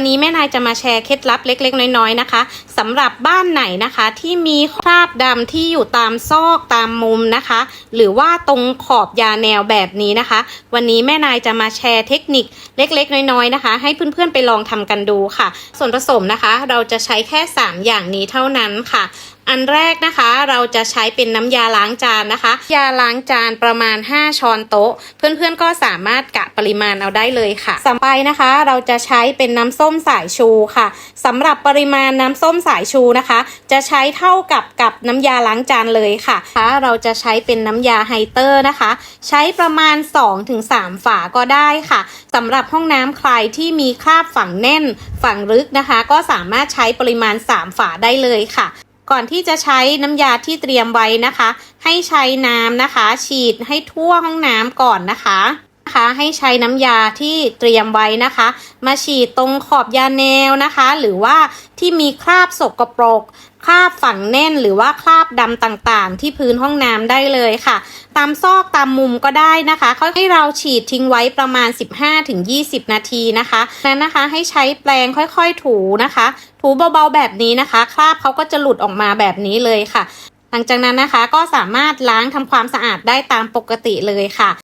วันนี้แม่นายจะมาแชร์เคล็ดลับเล็ก ๆ น้อยๆนะคะสำหรับบ้านไหนนะคะ ที่มีคราบดำที่อยู่ตามซอกตามมุมนะคะ หรือว่าตรงขอบยาแนวแบบนี้นะคะ วันนี้แม่นายจะมาแชร์เทคนิคเล็ก ๆ น้อยๆนะคะ ให้เพื่อนๆไปลองทำกันดูค่ะ ส่วนผสมนะคะ เราจะใช้แค่ 3 อย่างนี้เท่านั้นค่ะ อันแรกนะคะเราจะใช้เป็นน้ำยาล้างจานนะคะ ยาล้างจานประมาณ 5 ช้อนโต๊ะ เพื่อนๆก็สามารถกะปริมาณเอาได้เลยค่ะต่อไปนะคะเราจะใช้เป็นน้ำส้มสายชูค่ะสำหรับปริมาณน้ำส้มสายชูนะคะ จะใช้เท่ากับกับน้ำยาล้างจานเลยค่ะเราจะใช้เป็นน้ำยาไฮเตอร์นะคะ ใช้ประมาณ 2-3 ฝาก็ได้ค่ะสำหรับห้องน้ำใครที่มีคราบฝังแน่นฝังลึกนะคะ ก็สามารถใช้ปริมาณ 3 ฝาได้เลยค่ะ ก่อนที่จะใช้น้ำยาที่เตรียมไว้นะคะ ให้ใช้น้ำนะคะ ฉีดให้ทั่วห้องน้ำก่อนนะคะ ให้ใช้น้ำยาที่เตรียมไว้นะคะ มาฉีดตรงขอบยาแนวนะคะ หรือว่าที่มีคราบสกปรกคราบฝังแน่นหรือว่าคราบดำต่างๆ ที่พื้นห้องน้ำได้เลยค่ะ ตามซอกตามมุมก็ได้นะคะเขาให้เราฉีดทิ้งไว้ประมาณ 15-20 นาทีนะคะนั้นนะคะให้ใช้แปรงค่อยๆถูนะคะ ถูเบาๆแบบนี้นะคะ คราบเขาก็จะหลุดออกมาแบบนี้เลยค่ะ หลังจากนั้นนะคะก็สามารถล้างทำความสะอาดได้ตามปกติเลยค่ะ